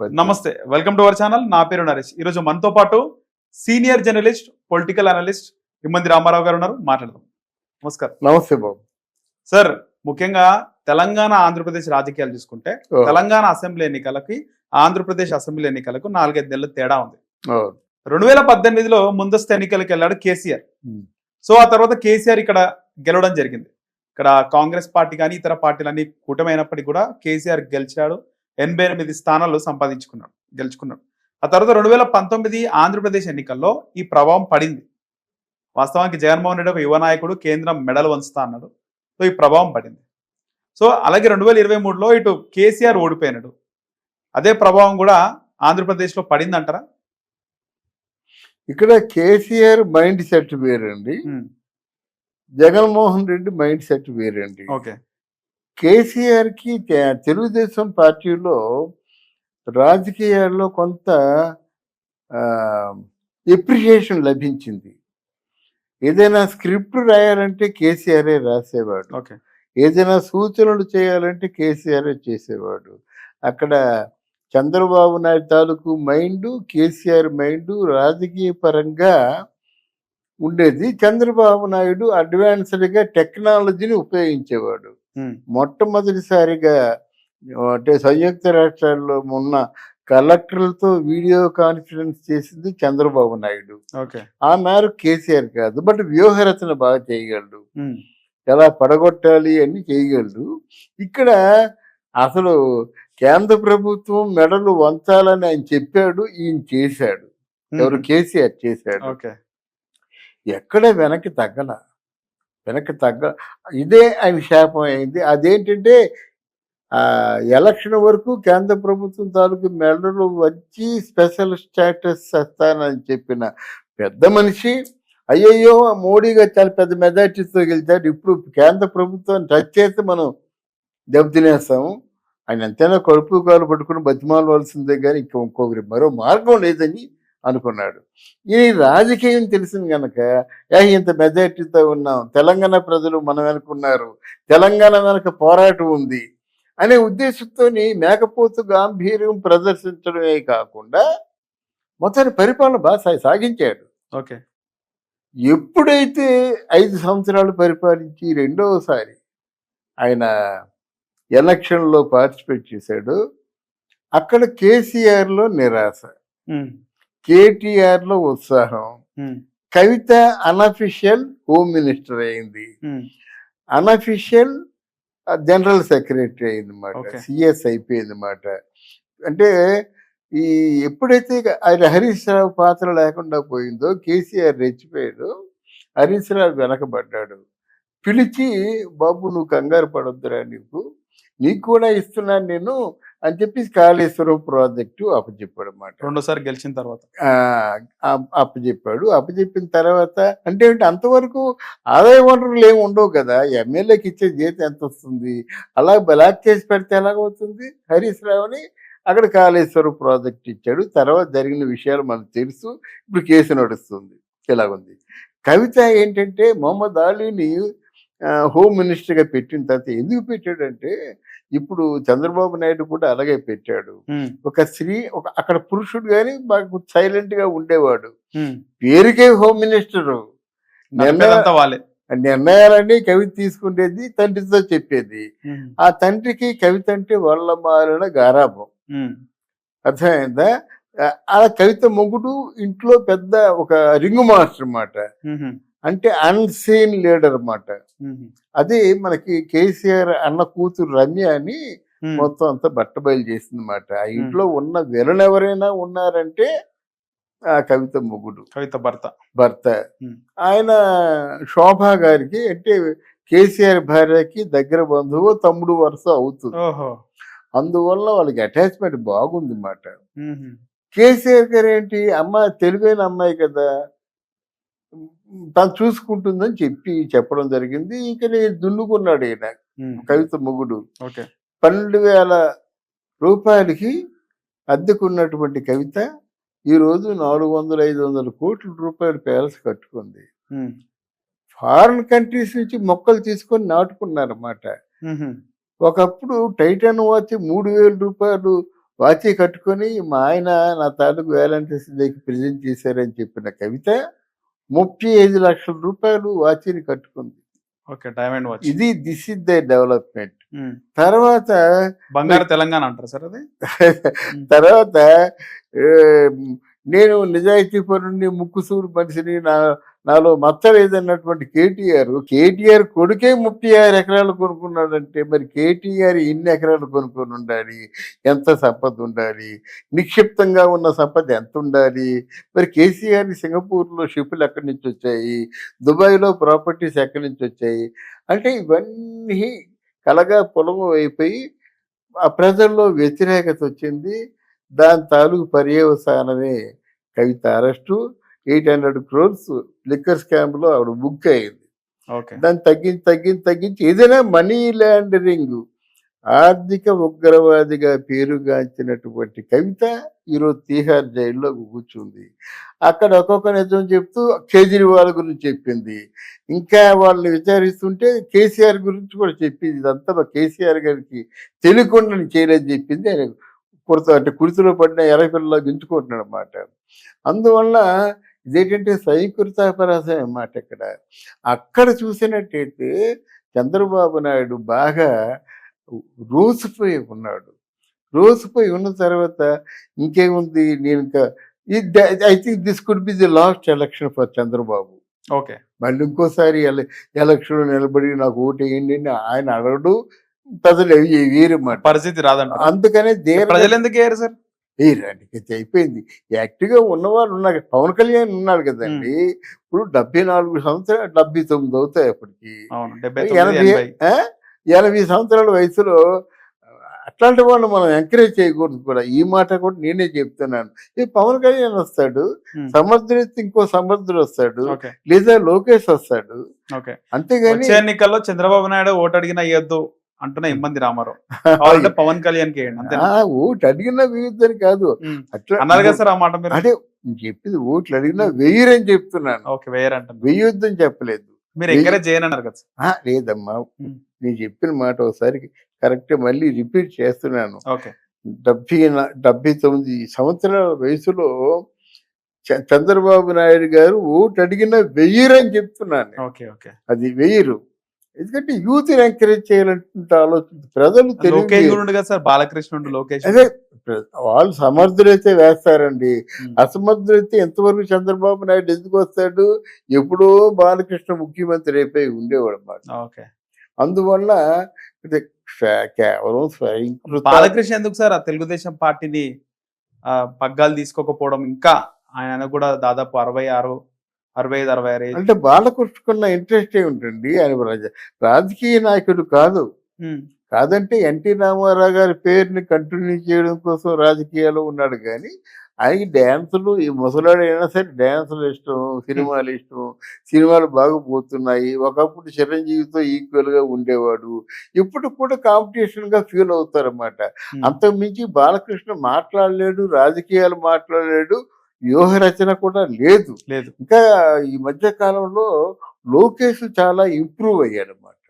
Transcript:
నమస్తే welcome to our channel నా పేరు నరేష్. ఈరోజు మనతో పాటు senior journalist political analyst Immandi Ramarao గారు ఉన్నారు. మాట్లాడదాం. నమస్కారం. నమస్తే బాబు. సార్ ముఖ్యంగా తెలంగాణ ఆంధ్రప్రదేశ్ రాజకీయాలు చూసుకుంటే తెలంగాణ అసెంబ్లీ ఎన్నికలకి ఆంధ్రప్రదేశ్ అసెంబ్లీ ఎన్నికలకు నాలుగైదు నెలలు తేడా ఉంది. రెండు వేల పద్దెనిమిదిలో ముందస్తు ఎన్నికలకు వెళ్ళాడు కేసీఆర్. సో ఆ తర్వాత కేసీఆర్ ఇక్కడ గెలవడం జరిగింది. ఇక్కడ కాంగ్రెస్ పార్టీ కానీ ఇతర పార్టీలన్నీ కూటమైనప్పటికీ కూడా కేసీఆర్ గెలిచాడు. ఎనభై ఎనిమిది స్థానాలు సంపాదించుకున్నాడు గెలుచుకున్నాడు. ఆ తర్వాత రెండు వేల పంతొమ్మిది ఆంధ్రప్రదేశ్ ఎన్నికల్లో ఈ ప్రభావం పడింది. వాస్తవానికి జగన్మోహన్ రెడ్డి ఒక యువ నాయకుడు కేంద్రం మెడల్ వంచుతా అన్నాడు. సో ఈ ప్రభావం పడింది. సో అలాగే రెండు వేల ఇరవై మూడులో ఇటు కేసీఆర్ ఓడిపోయినాడు. అదే ప్రభావం కూడా ఆంధ్రప్రదేశ్లో పడింది అంటారా ఇక్కడ కేసీఆర్ మైండ్ సెట్ వేరండి. జగన్మోహన్ రెడ్డి మైండ్ సెట్ వేరండి. ఓకే. కేసీఆర్కి తె- తెలుగుదేశం పార్టీలో రాజకీయాల్లో కొంత ఎప్రిషియేషన్ లభించింది. ఏదైనా స్క్రిప్ట్ రాయాలంటే కేసీఆరే రాసేవాడు. ఓకే. ఏదైనా సూచనలు చేయాలంటే కేసీఆర్ చేసేవాడు. అక్కడ చంద్రబాబు నాయుడు తాలూకు మైండ్ కేసీఆర్ మైండ్ రాజకీయ పరంగా ఉండేది. చంద్రబాబు నాయుడు అడ్వాన్స్డ్గా టెక్నాలజీని ఉపయోగించేవాడు. మొట్టమొదటిసారిగా అంటే సంయుక్త రాష్ట్రాల్లో ఉన్న కలెక్టర్లతో వీడియో కాన్ఫరెన్స్ చేసింది చంద్రబాబు నాయుడు. ఓకే. ఆ మేర కేసీఆర్ కాదు బట్ వ్యూహరచన బాగా చేయగలడు. ఎలా పడగొట్టాలి అని చేయగలడు. ఇక్కడ అసలు కేంద్ర ప్రభుత్వం మెడలు వంచాలని ఆయన చెప్పాడు ఈయన చేశాడు. ఎవరు కేసీఆర్ చేశాడు. ఓకే. ఎక్కడ వెనక్కి తగ్గల. వెనక్కి తగ్గ ఇదే ఆయన శాపం అయింది. అదేంటంటే ఎలక్షన్ వరకు కేంద్ర ప్రభుత్వం తాలూకు మెడలు వచ్చి స్పెషల్ స్టేటస్ వస్తానని చెప్పిన పెద్ద మనిషి అయ్యయ్యో మోడీ గారు చాలా పెద్ద మెజార్టీతో గెలిచాడు. ఇప్పుడు కేంద్ర ప్రభుత్వం టచ్ చేస్తే మనం దెబ్బతినేస్తాము. ఆయన ఎంతైనా కడుపు కాలు పట్టుకుని బతిమాలవలసిందే కానీ ఇంకొకరి మరో మార్గం లేదని అనుకున్నాడు. ఈ రాజకీయం తెలిసింది కనుక ఏ ఇంత మెజార్టీతో ఉన్నాం తెలంగాణ ప్రజలు మనం వెనుకున్నారు తెలంగాణ వెనక పోరాటం ఉంది అనే ఉద్దేశంతో మేకపోతు గాంభీర్యం ప్రదర్శించడమే కాకుండా మొత్తాన్ని పరిపాలన బాగా సాగించాడు. ఓకే. ఎప్పుడైతే ఐదు సంవత్సరాలు పరిపాలించి రెండవసారి ఆయన ఎలక్షన్లో పార్టిసిపేట్ చేశాడు అక్కడ కేసీఆర్లో నిరాశ. ఉమ్, కేటీఆర్లో ఉత్సాహం. కవిత అనఫిషియల్ హోమ్ మినిస్టర్ అయింది. ఉమ్, అనఫిషియల్ జనరల్ సెక్రటరీ అయింది అనమాట Okay. సిఎస్ అయిపోయింది అనమాట అంటే ఈ ఎప్పుడైతే ఆయన హరీష్ రావు పాత్ర లేకుండా పోయిందో కేసీఆర్ రెచ్చిపోయాడు. హరీష్ రావు వెనకబడ్డాడు. పిలిచి బాబు నువ్వు కంగారు పడొద్దురా నీకు. నీకు కూడా ఇస్తున్నాను నేను అని చెప్పి కాళేశ్వరం ప్రాజెక్టు అప్పచెప్పాడు అనమాట రెండోసారి గెలిచిన తర్వాత. అప్పచెప్పాడు. అప్పచెప్పిన తర్వాత అంటే ఏంటి అంతవరకు ఆదాయ వనరులు ఏమి ఉండవు కదా. ఎమ్మెల్యేకి ఇచ్చే జీతం ఎంత వస్తుంది? అలా బ్లాక్ చేసి పెడితే ఎలాగవుతుంది హరీష్ రావుని అక్కడ కాళేశ్వరం ప్రాజెక్ట్ ఇచ్చాడు. తర్వాత జరిగిన విషయాలు మనకు తెలుసు. ఇప్పుడు కేసు నడుస్తుంది. ఇలాగుంది కవిత ఏంటంటే మొహమ్మద్ అలీని హోమ్ మినిస్టర్గా పెట్టిన తర్వాత ఎందుకు పెట్టాడంటే ఇప్పుడు చంద్రబాబు నాయుడు కూడా అలాగే పెట్టాడు. ఒక స్త్రీ ఒక అక్కడ పురుషుడు కానీ మాకు సైలెంట్గా ఉండేవాడు పేరుకే హోమ్ మినిస్టర్. నిర్ణయాలన్నీ కవిత తీసుకునేది తండ్రితో చెప్పేది. ఆ తండ్రికి కవిత అంటే వాళ్ళ మారిన గారాభం. అర్థమైందా? ఆ- ఆ కవిత మొగుడు ఇంట్లో పెద్ద ఒక రింగ్ మాస్టర్ అన్నమాట. అంటే అన్సీన్ లీడర్ అన్నమాట. అది మనకి కేసీఆర్ అన్న కూతురు రమ్య అని మొత్తం అంతా బట్టబయలు చేసింది అనమాట ఆ ఇంట్లో ఉన్న ఎవరైనా ఉన్నారంటే ఆ కవిత మొగుడు. కవిత భర్త. భర్త. ఆయన శోభా గారికి అంటే కేసీఆర్ భార్యకి దగ్గర బంధువు తమ్ముడు వరుస అవుతుంది. అందువల్ల వాళ్ళకి అటాచ్మెంట్ బాగుంది మాట కేసీఆర్ గారు ఏంటి? అమ్మ తెలివైన అమ్మాయి కదా. తను చూసుకుంటుందని చెప్పి చెప్పడం జరిగింది. ఇంకా నేను దున్నుకున్నాడు ఈయన కవిత మొగుడు. పన్నెండు వేల రూపాయలకి అద్దెకున్నటువంటి కవిత ఈరోజు నాలుగు వందల ఐదు వందల కోట్ల రూపాయల ప్యాలెస్ కట్టుకుంది. ఫారిన్ కంట్రీస్ నుంచి మొక్కలు తీసుకొని నాటుకున్నారన్నమాట. ఒకప్పుడు టైటాన్ వాచ్ మూడు వేల రూపాయలు వాచి కట్టుకొని మా ఆయన నా తాలూకు వ్యాలంటీర్స్ డేకి ప్రజెంట్ చేశారని చెప్పిన కవిత ముప్పై ఐదు లక్షల రూపాయలు వాచిని కట్టుకుంది. Okay diamond watch. ఇది this is the development. Um. తర్వాత బంగారు తెలంగాణ అంటారు సార్ అది? తర్వాత ఏ, నేను నిజాయితీ పరుణ్ణి ముక్కుసూరు మనిషిని నా నాలో మచ్చలేదన్నటువంటి కేటీఆర్ కేటీఆర్ కొడుకే ముప్పై ఆరు ఎకరాలు కొనుక్కున్నాడంటే మరి కేటీఆర్ ఎన్ని ఎకరాలు కొనుక్కొని ఉండాలి? ఎంత సంపద ఉండాలి? నిక్షిప్తంగా ఉన్న సంపద ఎంత ఉండాలి? మరి కేసీఆర్ సింగపూర్లో షిప్పులు ఎక్కడి నుంచి వచ్చాయి? దుబాయ్లో ప్రాపర్టీస్ ఎక్కడి నుంచి వచ్చాయి? అంటే ఇవన్నీ కలగా పొలము అయిపోయి ఆ ప్రజల్లో వ్యతిరేకత వచ్చింది. దాని తాలూకు పర్యవసానమే Kavitha arrest. Eight hundred crores liquor స్కామ్లో ఆవిడ బుక్ అయింది. దాన్ని తగ్గించి తగ్గించి తగ్గించి ఏదైనా మనీ లాండరింగ్ ఆర్థిక ఉగ్రవాదిగా పేరుగాంచినటువంటి కవిత ఈరోజు తీహార్ జైల్లో కూర్చుంది. అక్కడ ఒక్కొక్క నిజం చెప్తూ కేజ్రీవాల్ గురించి చెప్పింది. ఇంకా వాళ్ళని విచారిస్తుంటే కేసీఆర్ గురించి కూడా చెప్పింది. ఇదంతా కేసీఆర్ గారికి తెలియకుండా నేను చేయలేదని చెప్పింది. ఆయన కుర్త అంటే కుర్తిలో పడిన ఎర్రపిల్ల గించుకుంటున్నాడు అనమాట అందువల్ల ఇదేంటంటే స్వయంకృతాపరాధం అన్నమాట ఇక్కడ. అక్కడ చూసినట్టయితే చంద్రబాబు నాయుడు బాగా రోసిపోయి ఉన్నాడు. రోసిపోయి ఉన్న తర్వాత ఇంకేముంది? నేను ఇంకా I think this could be the last election for Chandrababu. Okay. మళ్ళీ ఇంకోసారి ఎల- ఎలక్షన్ నిలబడి నాకు ఓటు వేయండి అని ఆయన అడగడు. ప్రజలు వీరమాట పరిస్థితి రాదంటారు. అందుకనే ప్రజలు ఎందుకు వేయరు సార్? రానికి అయిపోయింది. యాక్టివ్గా ఉన్నవాళ్ళు ఉన్నారు. పవన్ కళ్యాణ్ ఉన్నాడు కదండి. ఇప్పుడు డెబ్బై నాలుగు సంవత్సరాలు డెబ్బై తొమ్మిది అవుతాయి అప్పటికి. ఎనభై ఎనభై. సంవత్సరాల వయసులో అట్లాంటి వాళ్ళు మనం ఎంకరేజ్ చేయకూడదు కూడా. ఈ మాట కూడా నేనే చెప్తున్నాను. ఈ పవన్ కళ్యాణ్ వస్తాడు. సమర్థుడైతే ఇంకో సమర్థుడు వస్తాడు లేదా లోకేష్ వస్తాడు. అంతేగాని ఎన్నికల్లో చంద్రబాబు నాయుడు ఓటు అడిగినా ఇవ్వద్దు అంటున్న ఇబ్బంది రామారావు. కావాలంటే పవన్ కళ్యాణ్కి ఓటు అడిగినా వేయొద్దని కాదు. అట్లా అన్నారు కదా సార్ ఆ మాట మీరు? నేను చెప్పింది ఓట్లు అడిగినా వెయ్యరని చెప్తున్నాను. ఓకే వేయరంటారు వెయ్యొద్దని చెప్పలేదు. మీరు ఎంకరేజ్ చేయను అన్నారు కదా లేదమ్మా. నేను చెప్పిన మాట ఒకసారి కరెక్ట్ మళ్ళీ రిపీట్ చేస్తున్నాను. ఓకే. డెబ్బై డెబ్బై తొమ్మిది సంవత్సరాల వయసులో చంద్రబాబు నాయుడు గారు ఓటు అడిగిన వెయ్యరని చెప్తున్నాను నేను. Okay okay. అది వెయ్యరు ఎందుకంటే యూత్ ఎంకరేజ్ చేయాలంటే ఆలోచన ప్రజలు కదా సార్? బాలకృష్ణుడు లోకేష్ అదే వాళ్ళు సమర్థులైతే వేస్తారండి. అసమర్థులైతే ఎంతవరకు చంద్రబాబు నాయుడు ఎందుకు వస్తాడు? ఎప్పుడో బాలకృష్ణ ముఖ్యమంత్రి అయిపోయి ఉండేవాడు అన్నమాట. ఓకే. అందువల్ల కేవలం స్వయంకృత బాలకృష్ణ ఎందుకు సార్? ఆ తెలుగుదేశం పార్టీని పగ్గాలు తీసుకోకపోవడం ఇంకా ఆయన కూడా దాదాపు అరవై ఆరు అరవై ఐదు అరవై ఆరు. అంటే బాలకృష్ణకున్న ఇంట్రెస్ట్ ఉంటుంది ఆయన రాజ- రాజకీయ నాయకుడు కాదు కాదంటే ఎన్టీ రామారావు గారి పేరుని కంటిన్యూ చేయడం కోసం రాజకీయాల్లో ఉన్నాడు కానీ ఆయనకి డ్యాన్సులు ఈ ముసలాడైనా సరే డ్యాన్సులు ఇష్టం సినిమాలు ఇష్టం సినిమాలు బాగా పోతున్నాయి ఒకప్పుడు చిరంజీవితో ఈక్వల్గా ఉండేవాడు ఇప్పుడు కూడా కాంపిటీషన్గా ఫీల్ అవుతారన్నమాట ఉమ్. అంతకు మించి బాలకృష్ణ మాట్లాడలేడు రాజకీయాలు మాట్లాడలేడు వ్యూహ రచన కూడా లేదు. లేదు. ఇంకా ఈ మధ్య కాలంలో లోకేష్ చాలా ఇంప్రూవ్ అయ్యాడు అన్నమాట